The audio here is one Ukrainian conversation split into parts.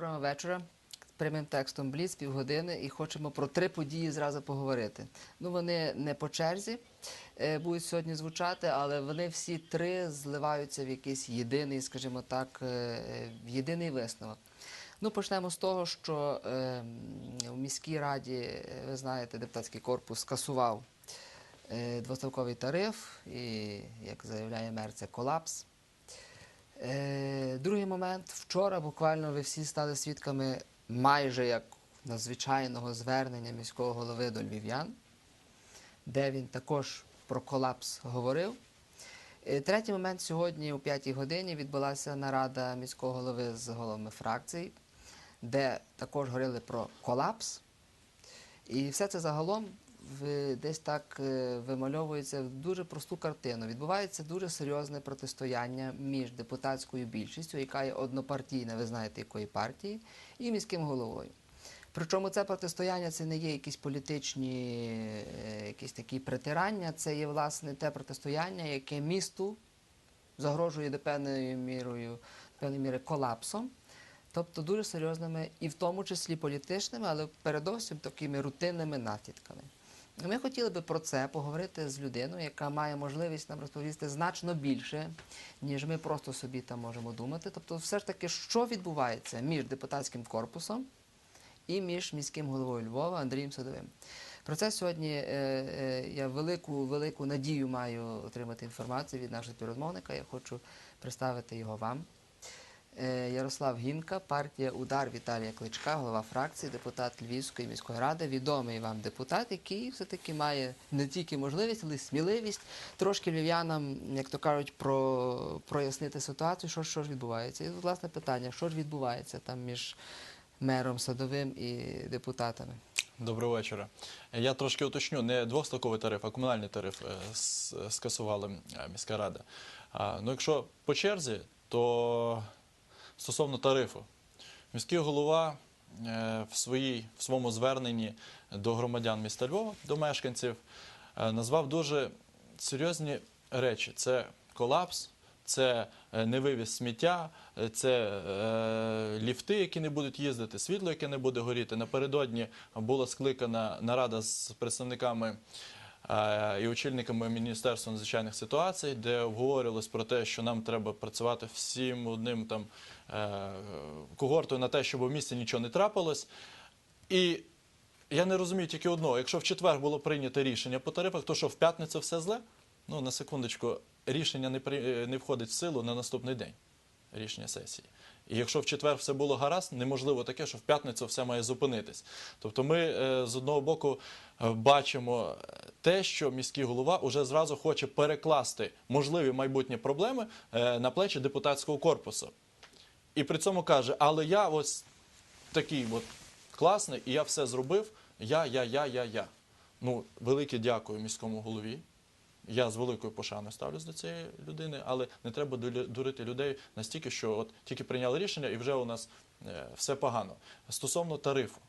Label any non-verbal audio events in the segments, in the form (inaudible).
Доброго вечора. Прямим текстом Бліц, півгодини, і хочемо про три події зразу поговорити. Ну, вони не по черзі е, будуть сьогодні звучати, але вони всі три зливаються в якийсь єдиний, скажімо так, е, в єдиний висновок. Ну, почнемо з того, що е, в міській раді, е, ви знаєте, депутатський корпус скасував е, двоставковий тариф, і, як заявляє мер, це колапс. Е, другий момент. Вчора буквально ви всі стали свідками майже як надзвичайного звернення міського голови до львів'ян, де він також про колапс говорив. Е, Третій момент сьогодні о 5 годині відбулася нарада міського голови з головами фракцій, де також говорили про колапс. І все це загалом десь так е, вимальовується в дуже просту картину. Відбувається дуже серйозне протистояння між депутатською більшістю, яка є однопартійна, ви знаєте, якої партії, і міським головою. Причому це протистояння це не є якісь політичні, е, якісь такі притирання, це є власне те протистояння, яке місту загрожує до певною мірою, певної міри колапсом. Тобто дуже серйозними і в тому числі політичними, але передовсім такими рутинними наслідками. Ми хотіли би про це поговорити з людиною, яка має можливість нам розповісти значно більше, ніж ми просто собі там можемо думати. Тобто, все ж таки, що відбувається між депутатським корпусом і між міським головою Львова Андрієм Садовим. Про це сьогодні е, е, я велику, велику надію маю отримати інформацію від нашого співрозмовника. Я хочу представити його вам. Е, Ярослав Гінка, партія Удар Віталія Кличка, голова фракції, депутат Львівської міської ради, відомий вам депутат, який все-таки має не тільки можливість, але й сміливість трошки львів'янам, як то кажуть, про, прояснити ситуацію, що, що ж відбувається. І власне питання, що ж відбувається там між мером Садовим і депутатами. Доброго вечора. Я трошки уточню, не двохстроковий тариф, а комунальний тариф е, скасувала е, міська рада. Ну, якщо по черзі, то стосовно тарифу, міський голова е, в, своїй, в своєму зверненні до громадян міста Львова, до мешканців, е, назвав дуже серйозні речі: це колапс. Це е, невивіз сміття, це е, ліфти, які не будуть їздити, світло, яке не буде горіти. Напередодні була скликана нарада з представниками і очільниками Міністерства надзвичайних ситуацій, де обговорювалось про те, що нам треба працювати всім одним там е, когортою на те, щоб у місті нічого не трапилось. І я не розумію тільки одного: якщо в четвер було прийнято рішення по тарифах, то що в п'ятницю все зле? Ну, на секундочку, рішення не, при... не входить в силу на наступний день рішення сесії. І якщо в четвер все було гаразд, неможливо таке, що в п'ятницю все має зупинитись. Тобто ми е, з одного боку е, бачимо те, що міський голова уже зразу хоче перекласти можливі майбутні проблеми е, на плечі депутатського корпусу. І при цьому каже, але я ось такий от класний, і я все зробив. Я, я, я, я, я. Ну, велике дякую міському голові. Я з великою пошаною ставлюсь до цієї людини, але не треба дурити людей настільки, що от тільки прийняли рішення і вже у нас е, все погано. Стосовно тарифу.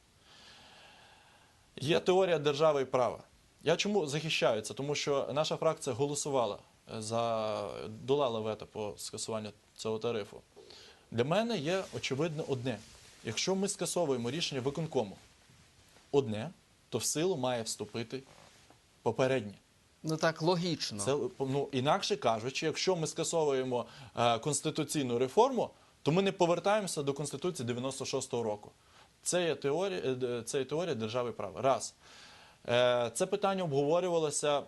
Є теорія держави і права. Я чому захищаю це? Тому що наша фракція голосувала е, за долала вето по скасуванню цього тарифу. Для мене є очевидно одне: якщо ми скасовуємо рішення виконкому одне, то в силу має вступити попереднє. Ну так логічно. Це ну інакше кажучи, якщо ми скасовуємо е, конституційну реформу, то ми не повертаємося до конституції 96-го року. Це є теорія, е, це є теорія держави права. Раз Е, це питання обговорювалося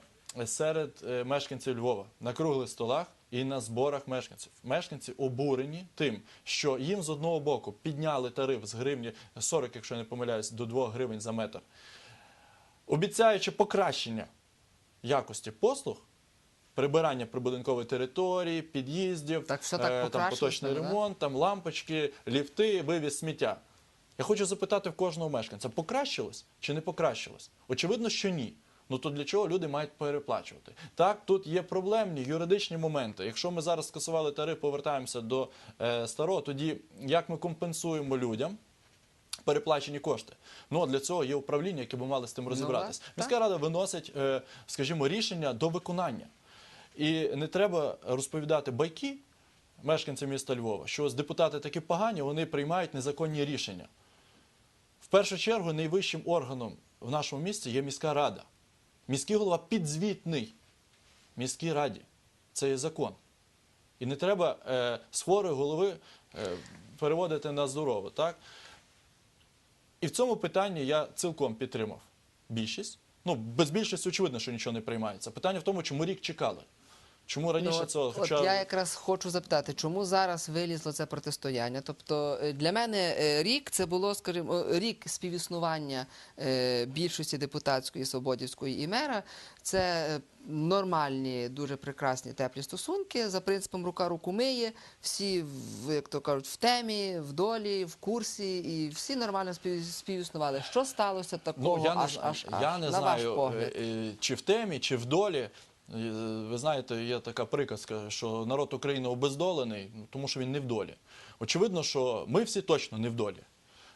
серед е, мешканців Львова на круглих столах і на зборах мешканців. Мешканці обурені тим, що їм з одного боку підняли тариф з гривні 40, якщо я не помиляюсь, до 2 гривень за метр, обіцяючи покращення якості послуг, прибирання прибудинкової території, під'їздів, Так все так е, там поточний ремонт, там лампочки, ліфти, вивіз сміття. Я хочу запитати в кожного мешканця, покращилось чи не покращилось? Очевидно, що ні. Ну то для чого люди мають переплачувати? Так, тут є проблемні юридичні моменти. Якщо ми зараз скасували тариф, повертаємося до е, старого, тоді як ми компенсуємо людям? Переплачені кошти. Ну а для цього є управління, яке би мали з тим розібратись. так. Міська рада виносить, е, скажімо, рішення до виконання. І не треба розповідати байки, мешканців міста Львова, що ось депутати такі погані, вони приймають незаконні рішення. В першу чергу найвищим органом в нашому місті є міська рада. Міський голова підзвітний міській раді. Це є закон. І не треба е, з хворої голови е, переводити на здорову. Так? І в цьому питанні я цілком підтримав більшість. Ну, без більшості очевидно, що нічого не приймається. Питання в тому, чому рік чекали. Чому раніше Ну, от, цього? от Хоча... я якраз хочу запитати, чому зараз вилізло це протистояння? Тобто е, для мене е, рік це було, скажімо, е, рік співіснування більшості депутатської, свободівської і мера. Це нормальні, дуже прекрасні теплі стосунки. За принципом рука руку миє, всі, як то кажуть, в темі, в долі, в курсі, і всі нормально спів, співіснували. Що сталося такого? Ну, я не, аж, знаю, аж, аж, не на ваш погляд? чи в темі, чи в долі. Е, Ви знаєте, є така приказка, що народ України обездолений, ну, тому що він не в долі. Очевидно, що ми всі точно не в долі.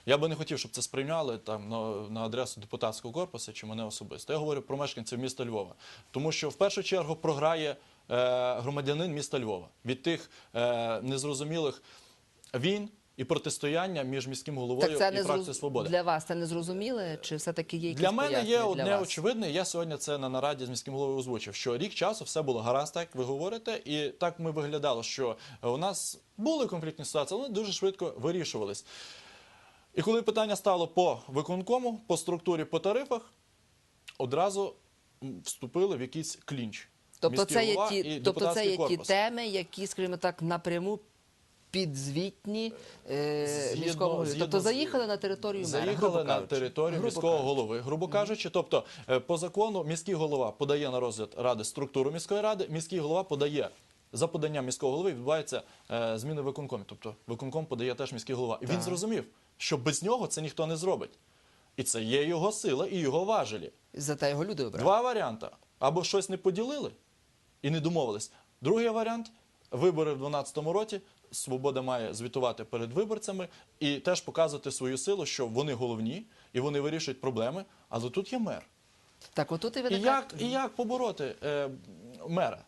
Я би не хотів, щоб це сприйняли там на, адресу депутатського корпусу чи мене особисто. Я говорю про мешканців міста Львова. Тому що в першу чергу програє е, громадянин міста Львова від тих е, незрозумілих війн і протистояння між міським головою Так це і не фракцією зроз... Свобода. для вас це не зрозуміле, чи все-таки є якісь Для мене є одне очевидне. Я сьогодні це на нараді з міським головою озвучив, що рік часу все було гаразд, так як ви говорите, і так ми виглядало, що у нас були конфліктні ситуації, але дуже швидко вирішувались. І коли питання стало по виконкому, по структурі, по тарифах, одразу вступили в якийсь клінч. Тобто Міський це є ті, тобто це ті теми, які, скажімо так, напряму підзвітні е, Згідно- міському голові. згідно Тобто з- заїхали на територію мера, Заїхали грубо на кажучи. територію Грубо міського кажучи. голови, грубо кажучи. Тобто, е, по закону міський голова подає на розгляд ради структуру міської ради, міський голова подає. За поданням міського голови відбуваються е, зміни виконкомі. Тобто виконком подає теж міський голова. І він зрозумів, що без нього це ніхто не зробить. І це є його сила і його важелі. Зате його люди обрали. Два варіанти. Або щось не поділили і не домовились. Другий варіант вибори в 2012 році. Свобода має звітувати перед виборцями і теж показувати свою силу, що вони головні і вони вирішують проблеми. Але тут є мер. Так, отут і І як, і як побороти е, мера?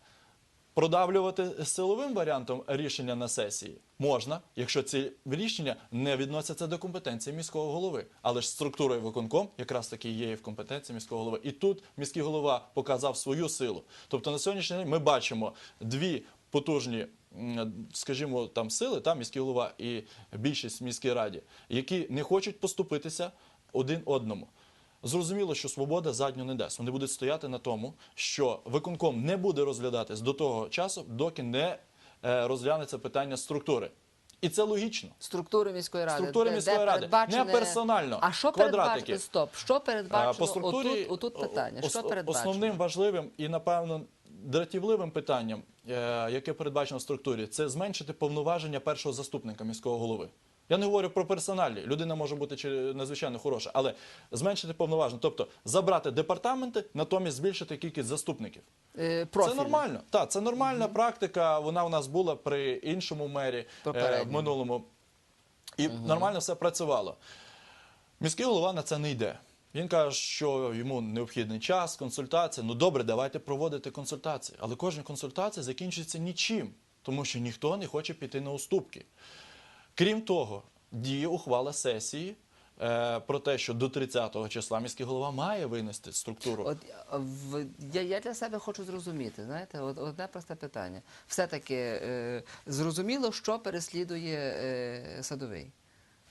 Продавлювати силовим варіантом рішення на сесії можна, якщо ці рішення не відносяться до компетенції міського голови. Але ж структура і виконком якраз таки є і в компетенції міського голови. І тут міський голова показав свою силу. Тобто на сьогоднішній день ми бачимо дві потужні, скажімо, там сили, там міський голова і більшість в міській раді, які не хочуть поступитися один одному. Зрозуміло, що свобода задню не дасть. Вони будуть стояти на тому, що виконком не буде розглядатись до того часу, доки не е, розглянеться питання структури. І це логічно. Структури міської ради. Структури міської де ради. передбачене- Не персонально, А що передбачено? Стоп. Що передбачено? По структурі отут, отут питання. Що передбачено? основним важливим і, напевно, дратівливим питанням, е, яке передбачено в структурі, це зменшити повноваження першого заступника міського голови. Я не говорю про персоналі, людина може бути надзвичайно хороша, але зменшити повноваження, тобто забрати департаменти, натомість збільшити кількість заступників. Е, Це нормально. Так, це нормальна практика. Вона у нас була при іншому мері е, в минулому. І нормально все працювало. Міський голова на це не йде. Він каже, що йому необхідний час, консультація. Ну добре, давайте проводити консультації. Але кожна консультація закінчується нічим, тому що ніхто не хоче піти на уступки. Крім того, діє ухвала сесії е, про те, що до 30-го числа міський голова має винести структуру. От в, я, я для себе хочу зрозуміти, знаєте, от, одне просте питання. Все-таки е, зрозуміло, що переслідує е, садовий.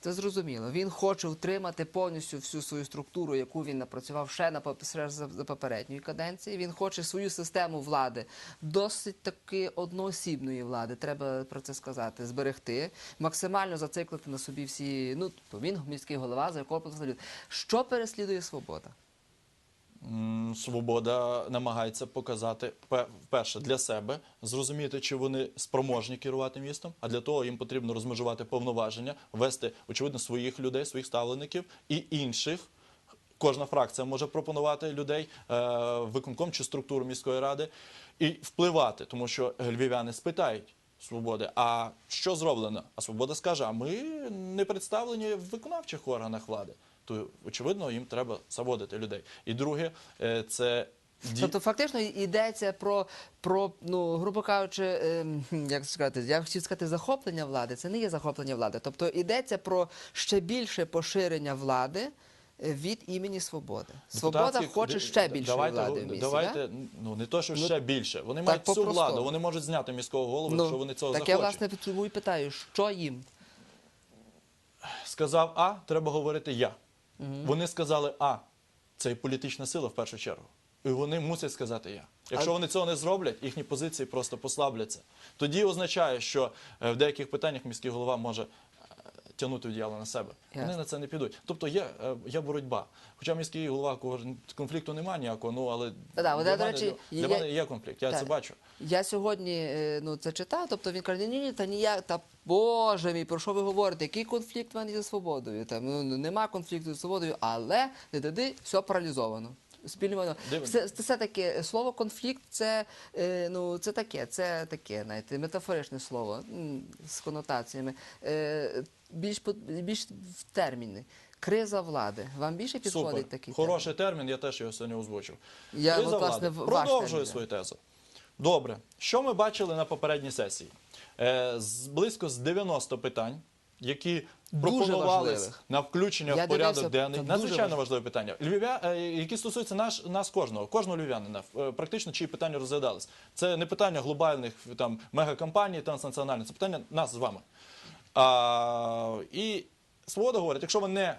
Це зрозуміло. Він хоче втримати повністю всю свою структуру, яку він напрацював ще на за, попередньої каденції. Він хоче свою систему влади, досить таки одноосібної влади, треба про це сказати, зберегти, максимально зациклити на собі всі. Ну, то він міський голова, за якого посадили. Що переслідує свобода? Свобода намагається показати пе- вперше для себе, зрозуміти, чи вони спроможні керувати містом. А для того їм потрібно розмежувати повноваження, ввести очевидно своїх людей, своїх ставлеників і інших. Кожна фракція може пропонувати людей е, виконком чи структуру міської ради і впливати, тому що львів'яни спитають свободи. А що зроблено? А свобода скаже: а ми не представлені в виконавчих органах влади. То очевидно, їм треба заводити людей. І друге, е, це Тобто, фактично йдеться про, про ну, грубо кажучи, ем, як сказати, я хотів сказати захоплення влади. Це не є захоплення влади. Тобто йдеться про ще більше поширення влади е, від імені свободи. Свобода Депутатських- хоче ще більше давайте, влади в місті. Давайте, да? ну не то, що Ну, ще більше. Вони мають всю владу, вони можуть зняти міського голову, якщо вони цього Ну, так захочуть. я власне тому і питаю, що їм? Сказав А, треба говорити я. Вони сказали А. Це політична сила в першу чергу. І вони мусять сказати я. Якщо А- вони цього не зроблять, їхні позиції просто послабляться. Тоді означає, що е, в деяких питаннях міський голова може тягнути діяло на себе. Вони на це не підуть. Тобто є, е, є боротьба. Хоча міський голова конфлікту немає ніякого, ну але Та-да, для, до мене, речі, для я- мене є конфлікт, я Так. це бачу. Я сьогодні е, ну, це читав, тобто він каже, ні, ні, та ніяк, та Боже мій, про що ви говорите? Який конфлікт в мене зі свободою? Там, ну, нема конфлікту зі свободою, але не дади, все паралізовано. Спільно все, все таке слово конфлікт, це е, ну це таке, це таке, знаєте, метафоричне слово з конотаціями. Е, більш більш в терміни. Криза влади. Вам більше підходить Супер. такий Хороший термін, я теж його сьогодні озвучив. Я, Криза от, власне, влади. Продовжую свою тезу. Добре. Що ми бачили на попередній сесії? Е, з, близько з 90 питань, які пропонувались важливих. на включення Я в порядок дивився, денний. це Надзвичайно важливе питання. Львів'я, е, які стосуються наш, нас кожного, кожного львів'янина, е, практично чиї питання розглядались. Це не питання глобальних там, мегакомпаній транснаціональних, це питання нас з вами. А, і Свобода говорить, якщо ви не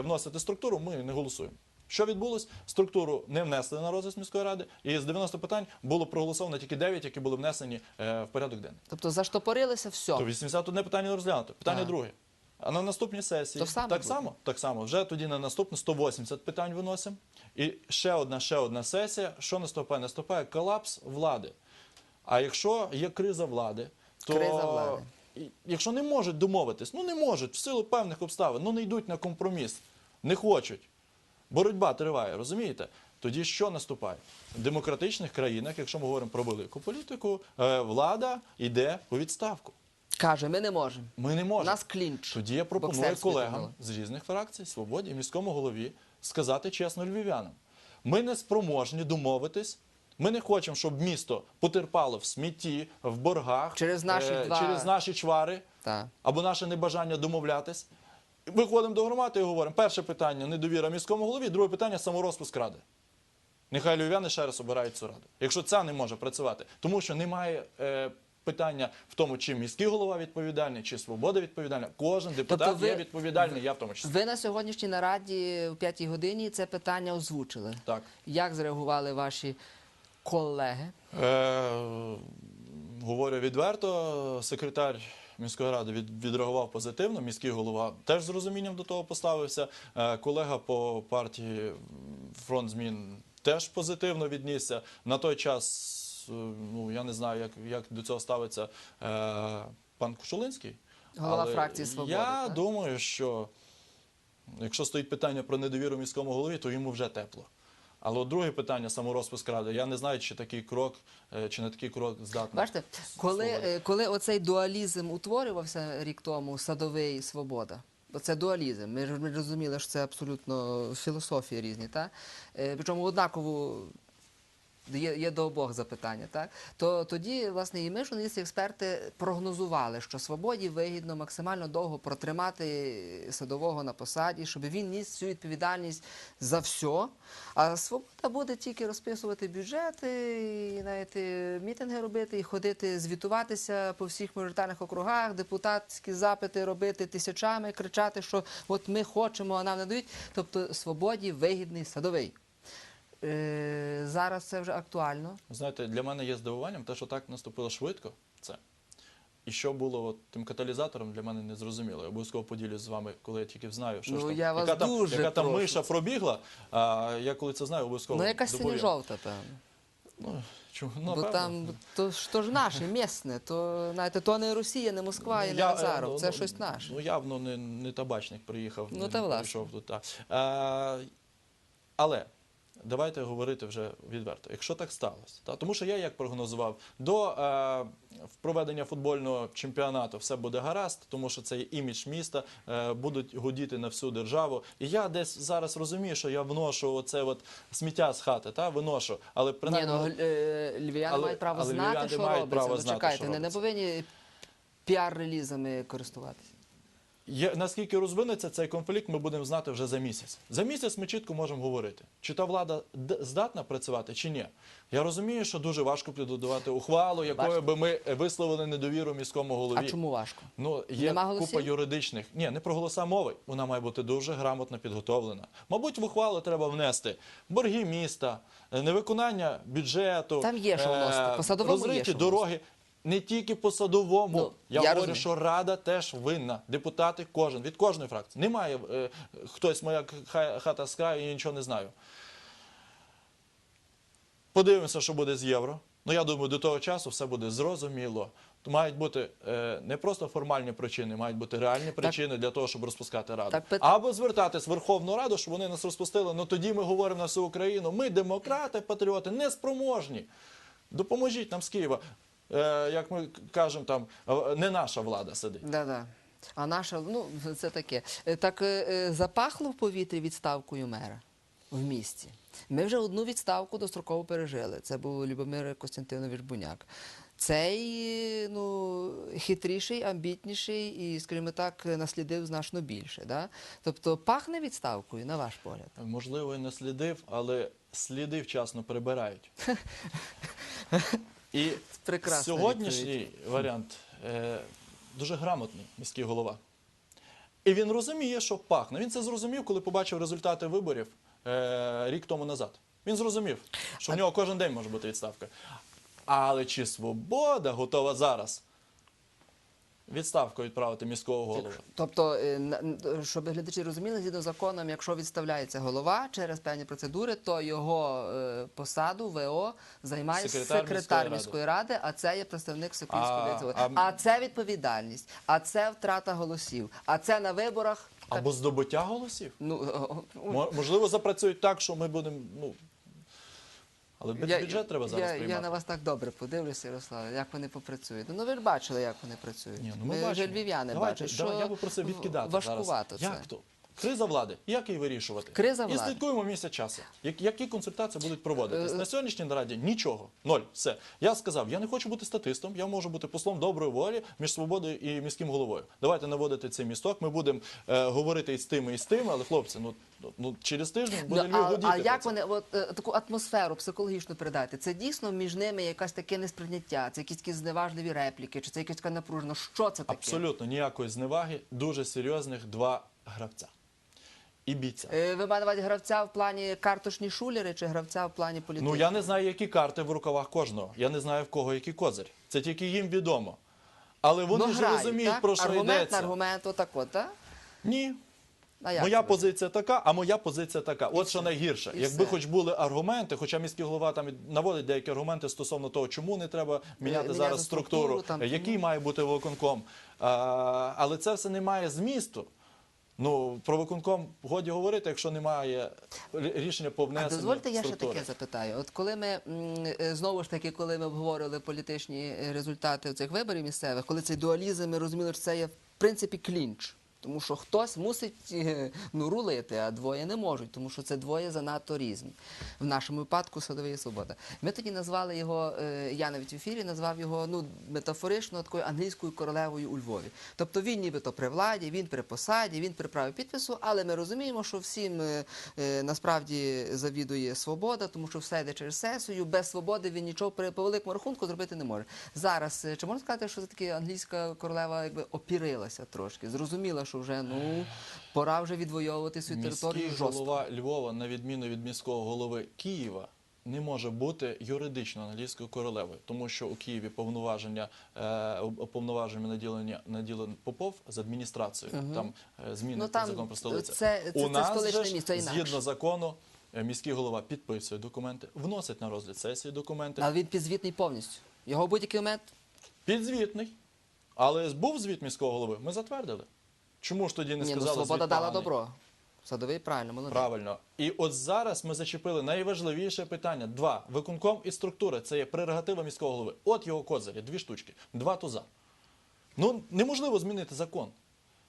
вносите структуру, ми не голосуємо. Що відбулось? Структуру не внесли на розгляд міської ради, і з 90 питань було проголосовано тільки 9, які були внесені е, в порядок денний. Тобто заштопорилися все. То 81 питання не розглянуто. Питання друге. А на наступній сесії так буде. само, так само. Вже тоді на наступну 180 питань виносимо. І ще одна, ще одна сесія. Що наступає? Наступає колапс влади. А якщо є криза влади, то Криза влади. якщо не можуть домовитись, ну не можуть в силу певних обставин, ну не йдуть на компроміс, не хочуть. Боротьба триває, розумієте? Тоді що наступає? В демократичних країнах, якщо ми говоримо про велику політику, е, влада йде у відставку. Каже, ми не можемо. Ми не У можемо. нас клінч. Тоді я пропоную колегам з різних фракцій, свободі і міському голові сказати чесно львів'янам. Ми не спроможні домовитись. Ми не хочемо, щоб місто потерпало в смітті, в боргах, Через наші два- через наші чвари Так. або наше небажання домовлятись. Виходимо до громади і говоримо: перше питання недовіра міському голові, друге питання саморозпуск ради. Нехай львів'яни ще раз обирають цю раду. Якщо це не може працювати, тому що немає е, питання в тому, чи міський голова відповідальний, чи свобода відповідальна. Кожен депутат Тобто ви- є відповідальний, я в тому числі. Ви на сьогоднішній нараді в п'ятій годині це питання озвучили. Так. Як зреагували ваші колеги? Е, говорю відверто, секретар міської ради від, відреагував позитивно, міський голова теж з розумінням до того поставився. Е, колега по партії фронт змін теж позитивно віднісся. На той час, е, ну я не знаю, як, як до цього ставиться е, пан Кушулинський. Голова Але фракції «Свобода», Я так? думаю, що якщо стоїть питання про недовіру міському голові, то йому вже тепло. Але от друге питання саморозпуск ради. Я не знаю, чи такий крок, е, чи не такий крок здатний. Бачите, коли, е, коли оцей дуалізм утворювався рік тому, садовий і свобода. Це дуалізм. Ми розуміли, що це абсолютно філософії різні, так? Е, Причому однаково є, є до обох запитання, так? То тоді, власне, і ми, журналісти, експерти, прогнозували, що свободі вигідно максимально довго протримати садового на посаді, щоб він ніс всю відповідальність за все. А свобода буде тільки розписувати бюджети, і знаєте, мітинги робити, і ходити, звітуватися по всіх мажоритарних округах, депутатські запити робити тисячами, кричати, що от ми хочемо, а нам не дають. Тобто свободі вигідний садовий. Е, зараз це вже актуально. Знаєте, для мене є здивуванням те, що так наступило швидко. Це. І що було от, тим каталізатором, для мене не зрозуміло. Я обов'язково поділюсь з вами, коли я тільки знаю, що Ну, ж там, я вас яка, там, дуже яка там прошу. миша пробігла. А я коли це знаю, обов'язково. Ну, якась доповім. синьо-жовта, певно. Ну, чому? Ну, Бо напевно. там то, ж- то ж наше, місне, то, знаєте, то не Росія, не Москва і Ну, не я, е, Азаров, ну, це ну, щось наше. Ну, явно не, не табачник приїхав. Ну, не та власне. прийшов тут. Так. А, але Давайте говорити вже відверто. Якщо так сталося, та тому що я як прогнозував, до е, проведення футбольного чемпіонату все буде гаразд, тому що це є імідж міста, е, будуть гудіти на всю державу. І я десь зараз розумію, що я вношу оце от сміття з хати, та виношу, але Ні, принаймні ну е, львів'яни Але- мають право але знати, що мають робиться. право Ну, знати, чекайте, що не робиться. повинні піар-релізами користуватися. Є, наскільки розвинеться цей конфлікт, ми будемо знати вже за місяць. За місяць ми чітко можемо говорити, чи та влада здатна працювати, чи ні. Я розумію, що дуже важко підготувати ухвалу, якою Бачите. би ми висловили недовіру міському голові. А чому важко? Ну, є Нема голосів? купа юридичних. Ні, не про голоса мови. Вона має бути дуже грамотно підготовлена. Мабуть, в ухвалу треба внести борги міста, е, невиконання бюджету, Там є що е, вносити. По садовому є розриті що дороги. Не тільки по садовому. Ну, я, я говорю, розумію. що рада теж винна. Депутати, кожен від кожної фракції. Немає е, хтось моя хата з краю і нічого не знаю. Подивимося, що буде з євро. Ну я думаю, до того часу все буде зрозуміло. Мають бути е, не просто формальні причини, мають бути реальні причини для того, щоб розпускати раду. Так, Або звертатись в Верховну Раду, щоб вони нас розпустили. Ну тоді ми говоримо на всю Україну. Ми демократи, патріоти, неспроможні. Допоможіть нам з Києва. Е, як ми кажемо, там е, не наша влада сидить. Да-да. А наша, ну, (laughs) це таке. Е, Так запахло в повітрі відставкою мера в місті. Ми вже одну відставку достроково пережили. Це був Любомир Костянтинович Буняк. Цей ну, хитріший, амбітніший і, скажімо так, наслідив значно більше. Да? Тобто пахне відставкою, на ваш погляд. Можливо, і не слідив, але сліди вчасно прибирають. (laughs) І Прекрасна сьогоднішній варіант е, дуже грамотний міський голова. І він розуміє, що пахне. Він це зрозумів, коли побачив результати виборів е, рік тому назад. Він зрозумів, що в нього кожен день може бути відставка. Але чи свобода готова зараз відставку відправити міського голову? Тобто, е, щоб глядачі розуміли, згідно законом, якщо відставляється голова через певні процедури, то його е, посаду ВО займає Секретар секретар, міської ради. міської ради, а це є представник Сокільської А, а- А, це відповідальність, а це втрата голосів, а це на виборах. Або здобуття голосів? Ну, Можливо, запрацюють так, що ми будемо. Ну, але бюджет, я, треба зараз я, приймати. я на вас так добре подивлюся, Ярославе, як вони попрацюють. Ну ви ж бачили, як вони працюють. Ні, ну ми, вже бачимо. львів'яни Давайте, бачать, давай, що я би просив відкидати важкувато зараз. це. Як то? Криза влади. Як її вирішувати? Криза І влади. слідкуємо місяць часу. Як- Які консультації будуть проводитись? Е, На сьогоднішній нараді нічого. Ноль. Все. Я сказав, я не хочу бути статистом, я можу бути послом доброї волі між свободою і міським головою. Давайте наводити цей місток. Ми будемо е, говорити і з тими, і з тими, але хлопці, ну, ну через тиждень буде Ну, Львів а, гудіти. а як вони от е, таку атмосферу психологічну передати? Це дійсно між ними якась таке несприйняття, це якісь такі зневажливі репліки, чи це якась така напружена? Що це таке? Абсолютно ніякої зневаги. Дуже серйозних два гравця. І бійця. Е, Ви маєте на увазі гравця в плані картошні шулери чи гравця в плані політики? Ну я не знаю, які карти в рукавах кожного. Я не знаю в кого який козир. Це тільки їм відомо. Але вони Ну, ж грають, розуміють, так? про що аргумент йдеться. на аргумент, отак от, так? Ні. А як Моя це? позиція така, а моя позиція така. От що найгірше. І Якби все. хоч були аргументи, хоча міський голова там наводить деякі аргументи стосовно того, чому не треба міняти міняти зараз структуру, структуру, там, який має бути виконком. А, але це все не має змісту. Ну, про виконком годі говорити, якщо немає рішення по А дозвольте, я ще таке запитаю. От коли ми е, знову ж таки, коли ми обговорили політичні е, результати цих виборів місцевих, коли цей дуалізм, ми розуміли, що це є в принципі клінч. Тому що хтось мусить е, ну, рулити, а двоє не можуть, тому що це двоє занадто різні. В нашому випадку Садовий Свобода. Ми тоді назвали його, е, я навіть в ефірі назвав його ну, метафорично такою англійською королевою у Львові. Тобто він нібито при владі, він при посаді, він при праві підпису, але ми розуміємо, що всім е, насправді завідує свобода, тому що все йде через сесію. Без свободи він нічого при по великому рахунку зробити не може. Зараз чи можна сказати, що це таки англійська королева якби опірилася трошки, зрозуміла, що вже ну пора вже відвоювати свою територію Міський жорстко. голова Львова, на відміну від міського голови Києва, не може бути юридично англійською королевою, тому що у Києві повноваження е, повноваженнями наділення наділен Попов з адміністрацією. Там е, зміни Ну, там закон про столицю. це- це- у це нас столичне же місто, інакше. згідно закону. е, Міський голова підписує документи, вносить на розгляд сесії документи. Але він підзвітний повністю. Його будь-який момент Підзвітний. Але був звіт міського голови, ми затвердили. Чому ж тоді не Ні, ну, сказали свобода дала добро. Садовий правильно, молодець. Правильно. І от зараз ми зачепили найважливіше питання. Два. Виконком і структура це є прерогатива міського голови. От його козирі, дві штучки, два туза. Ну, неможливо змінити закон.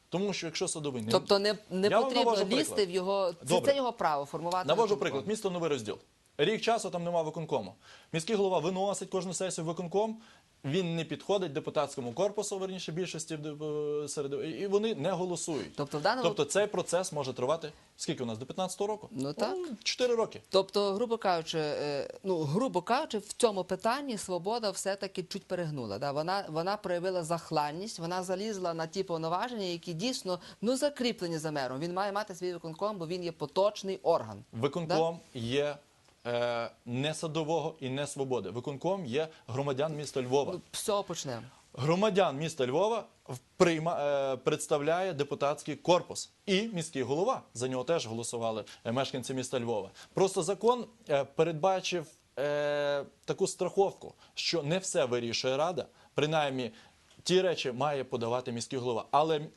Тому що якщо садовий не Тобто не, не Я вам потрібно навожу лізти приклад. в його. Це, Добре. це його право формувати. Навожу виконком. приклад. Місто новий розділ. Рік часу там нема виконкому. Міський голова виносить кожну сесію в виконком. Він не підходить депутатському корпусу, верніше більшості е, серед і вони не голосують. Тобто в даному Тобто цей процес може тривати скільки у нас до 15-го року? Ну, так. 4 роки. Тобто, грубо кажучи, е, ну грубо кажучи, в цьому питанні свобода все-таки чуть перегнула. Да? Вона, вона проявила захланність, вона залізла на ті повноваження, які дійсно ну закріплені за мером. Він має мати свій виконком, бо він є поточний орган. Виконком є е, не садового і не свободи. Виконком є громадян міста Львова. Ну, з цього почнемо. Громадян міста Львова прийма, е, представляє депутатський корпус і міський голова. За нього теж голосували е, мешканці міста Львова. Просто закон е, передбачив е, таку страховку, що не все вирішує рада. Принаймні, ті речі має подавати міський голова. Але е,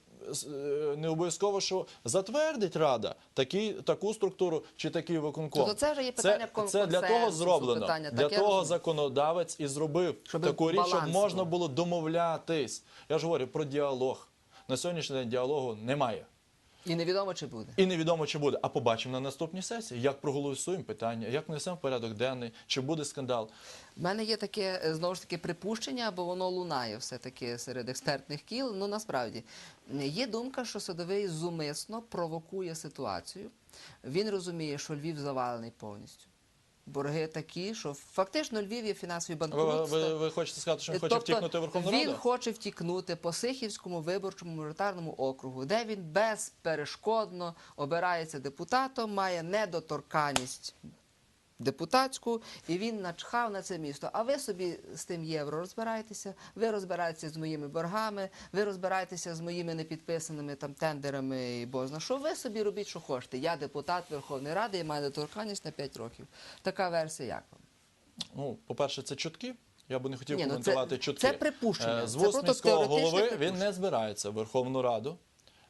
не обов'язково, що затвердить рада такі, таку структуру чи такий виконком. Тобто це вже є питання це, це для того зроблено. питання для того розумію. законодавець і зробив Щоб таку річ, щоб можна було домовлятись. Я ж говорю про діалог. На сьогоднішній день діалогу немає. І невідомо, чи буде. І невідомо, чи буде. А побачимо на наступній сесії, як проголосуємо питання, як внесемо в порядок денний, чи буде скандал. У мене є таке е, знову ж таки припущення, бо воно лунає все-таки серед експертних кіл. Ну насправді є думка, що садовий зумисно провокує ситуацію. Він розуміє, що Львів завалений повністю. Борги такі, що фактично Львів є фінансовий Ви, банкрутство. ви, ви хочете сказати, що він хоче Тобто втікнути в Верховну Він Раду? хоче втікнути по Сихівському виборчому мажоритарному округу, де він безперешкодно обирається депутатом, має недоторканність депутатську, і він начхав на це місто. А ви собі з тим євро розбираєтеся, ви розбираєтеся з моїми боргами, ви розбираєтеся з моїми непідписаними там тендерами і бозна. Що ви собі робіть, що хочете? Я депутат Верховної Ради і маю недоторканність на 5 років. Така версія як вам? Ну, по-перше, це чутки. Я би не хотів Ні, ну, коментувати це- чутки. це припущення. Е, З вуст міського голови він не збирається в Верховну Раду.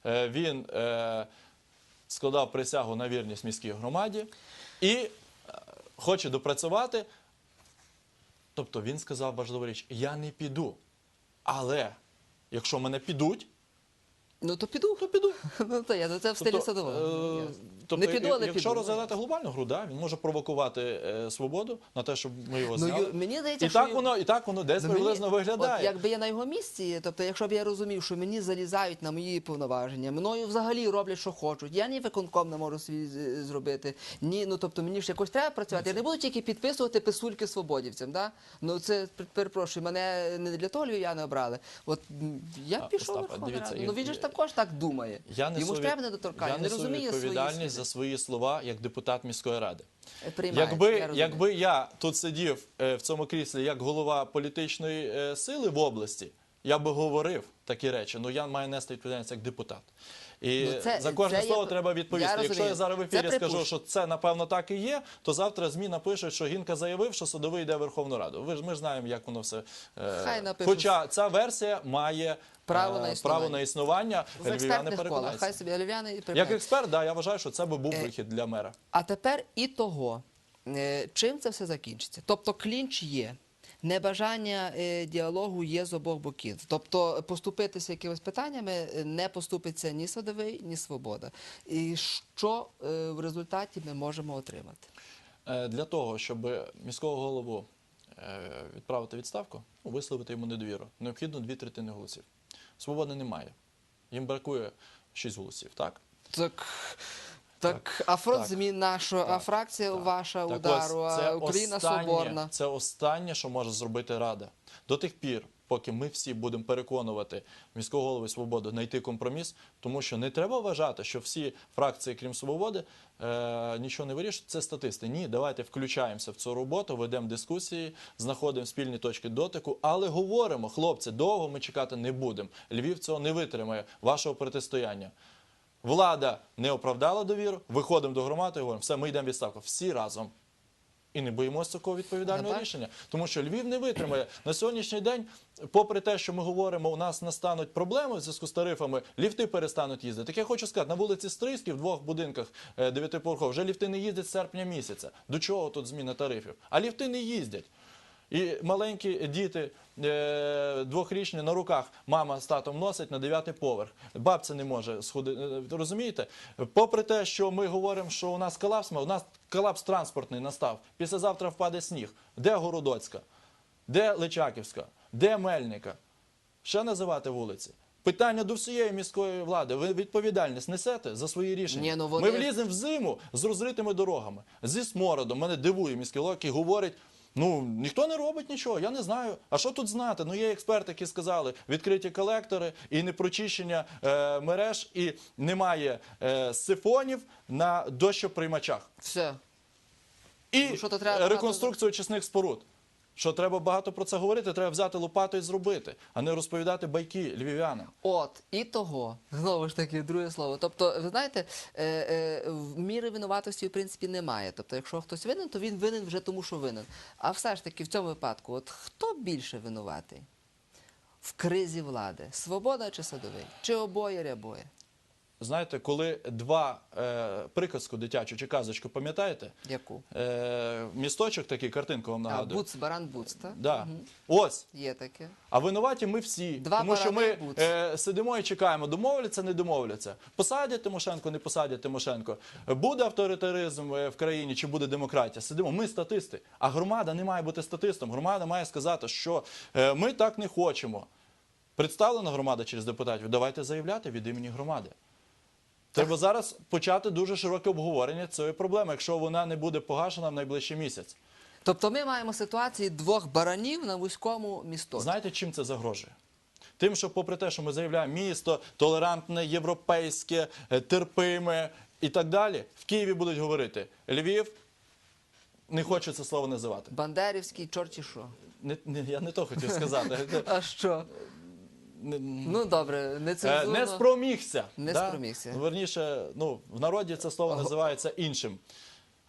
Е, Він е, складав присягу на вірність міській громаді і е, хоче допрацювати. Тобто він сказав важливу річ: я не піду. Але якщо мене підуть, Ну то піду. то піду. (laughs) Ну то я за це в стилі садового. е. Тобто, не піду, але якщо піду. розглядати глобальну гру, да, він може провокувати е, свободу на те, щоб ми його Ну, зняли. ю- мені здається, і, що так воно, і так воно десь Ну, мені- приблизно виглядає. От якби я на його місці, тобто, якщо б я розумів, що мені залізають на мої повноваження, мною взагалі роблять, що хочуть. Я ні виконком не можу свій з- зробити. Ні, ну тобто мені ж якось треба працювати. Я не буду тільки підписувати писульки свободівцям. Да? Ну це пер- перепрошую, мене не для того львів'яни обрали. От м, я А, пішов. Остапе, Верховну дивіться, Раду. Ну він же ж також так думає. Я несу, Йому ж від- треба недоторкання. я не несу розуміє свої відповідальність за свої слова як депутат міської ради. Приймається, Якби, я якби я тут сидів е, в цьому кріслі як голова політичної е, сили в області, я би говорив такі речі. Ну я маю нести відповідальність як депутат. І Ну, це- за кожне це слово треба я відповісти. Якщо я зараз в Це ефірі скажу, що це напевно так і є, то завтра ЗМІ напишуть, що Гінка заявив, що садовий йде в Верховну Раду. Ви ж ми ж знаємо, як воно все. е, Хай напишуть. Хоча ця версія має Право е, на існування. право на існування. в експертних колах. Хай собі львів'яни і Як експерт, да, я вважаю, що це би був Е, вихід для мера. А тепер і того, Е, чим це все закінчиться? Тобто клінч є. Небажання діалогу є з обох боків. Тобто поступитися якимись питаннями не поступиться ні садовий, ні свобода. І що в результаті ми можемо отримати? Для того, щоб міського голову відправити відставку, висловити йому недовіру, необхідно дві третини голосів. Свободи немає. Їм бракує шість голосів, так? Так, так, а фронт так, змін наша, а фракція так. ваша Так удару, ось, а Україна останнє, соборна. Це останнє, що може зробити Рада. До тих пір, поки ми всі будемо переконувати міського голови свободу знайти компроміс, тому що не треба вважати, що всі фракції, крім свободи, е, нічого не вирішують. Це статисти. Ні, давайте включаємося в цю роботу, ведемо дискусії, знаходимо спільні точки дотику, але говоримо, хлопці, довго ми чекати не будемо. Львів цього не витримає, вашого протистояння. Влада не оправдала довіру, виходимо до громади і говоримо, все, ми йдемо відставку. Всі разом. І не боїмося такого відповідального Так. рішення. Тому що Львів не витримає на сьогоднішній день, попри те, що ми говоримо, у нас настануть проблеми в зв'язку з тарифами, ліфти перестануть їздити. Так я хочу сказати, на вулиці Стрийській в двох будинках е, вже ліфти не їздять з серпня місяця. До чого тут зміна тарифів? А ліфти не їздять. І маленькі діти е, двохрічні на руках мама з татом носить на дев'ятий поверх. Бабця не може сходити. Розумієте? Попри те, що ми говоримо, що у нас колапс, у нас колапс транспортний настав. Післязавтра впаде сніг. Де Городоцька? Де Личаківська? Де Мельника? Ще називати вулиці? Питання до всієї міської влади. Ви відповідальність несете за свої рішення. Ні, ну вони- Ми вліземо в зиму з розритими дорогами, зі смородом. Мене дивує міський голова, який говорить. Ну ніхто не робить нічого. Я не знаю. А що тут знати? Ну є експерти, які сказали, відкриті колектори і непрочищення е, мереж, і немає е, сифонів на дощоприймачах. Все. І Ну, що треба реконструкцію очисних споруд. Що треба багато про це говорити, треба взяти лопату і зробити, а не розповідати байки львів'янам. От і того знову ж таки друге слово. Тобто, ви знаєте, е, е, міри винуватості в принципі немає. Тобто, якщо хтось винен, то він винен вже тому, що винен. А все ж таки в цьому випадку, от хто більше винуватий в кризі влади? Свобода чи садовий? Чи обоє рябоє? Знаєте, коли два е, приказку дитячу чи казочку, пам'ятаєте? Яку? Е, місточок такий, картинку вам А, буц, баран буц, так? Да. Ось. Є таке. А винуваті ми всі. Два тому що ми буц. е, сидимо і чекаємо, домовляться, не домовляться. Посадять Тимошенко, не посадять Тимошенко. Буде авторитаризм е, в країні чи буде демократія? Сидимо, ми статисти. А громада не має бути статистом. Громада має сказати, що е, ми так не хочемо. Представлена громада через депутатів. Давайте заявляти від імені громади. Треба зараз почати дуже широке обговорення цієї проблеми, якщо вона не буде погашена в найближчий місяць. Тобто ми маємо ситуації двох баранів на вузькому місточку. Знаєте, чим це загрожує? Тим, що, попри те, що ми заявляємо місто толерантне, європейське, е, терпиме і так далі, в Києві будуть говорити Львів. Не хочу це слово називати. Бандерівський, чорті що. Не, не, я не то хотів сказати. (laughs) А що? Ну добре, не е, цензурно. не спромігся. Не да? спромігся. Ну, Верніше, ну, в народі це слово називається іншим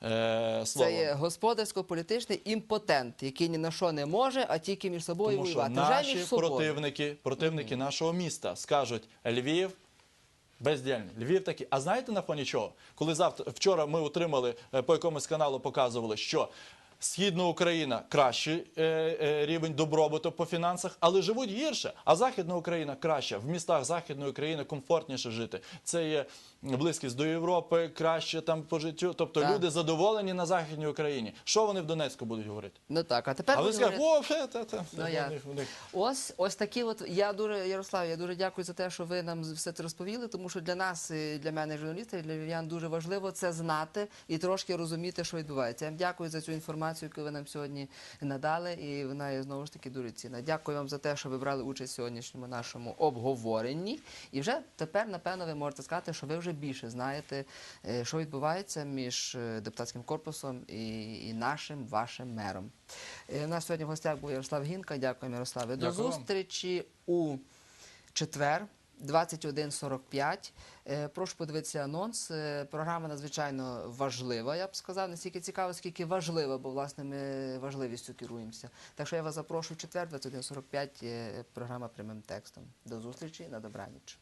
е, словом. Це є господарсько-політичний імпотент, який ні на що не може, а тільки між собою Тому що воювати. Наші між собою. противники, противники нашого міста скажуть Львів. Бездільний. Львів такий. А знаєте на фоні чого? Коли завтра вчора ми отримали е, по якомусь каналу, показували, що Східна Україна кращий е, е, рівень добробуту по фінансах, але живуть гірше. А Західна Україна краще В містах Західної України комфортніше жити. Це є близькість до Європи, краще там по життю. Тобто Так. люди задоволені на Західній Україні. Що вони в Донецьку будуть говорити? Ну так, а тепер А ви будемо скажете, говорити- о, фе, та, та, Ну, них- Ось ось такі. От я дуже Ярослав, я дуже дякую за те, що ви нам все це розповіли, тому що для нас, і для мене, журналіста, і для львів'ян дуже важливо це знати і трошки розуміти, що відбувається. Я вам дякую за цю інформацію, яку ви нам сьогодні надали, і вона є знову ж таки дуже цінна. Дякую вам за те, що ви брали участь в сьогоднішньому нашому обговоренні. І вже тепер, напевно, ви можете сказати, що ви вже більше знаєте, е, що відбувається між е, депутатським корпусом і, і нашим вашим мером. Е, У нас сьогодні в гостях був Ярослав Гінка. Дякуємо, Ярославе. До Дякую зустрічі у четвер. 21.45. Е, Прошу подивитися анонс. Програма надзвичайно важлива, я б сказав, не стільки цікава, скільки важлива, бо власне ми важливістю керуємося. Так що я вас запрошую в четвер, 21.45, е, програма прямим текстом. До зустрічі на добраніч.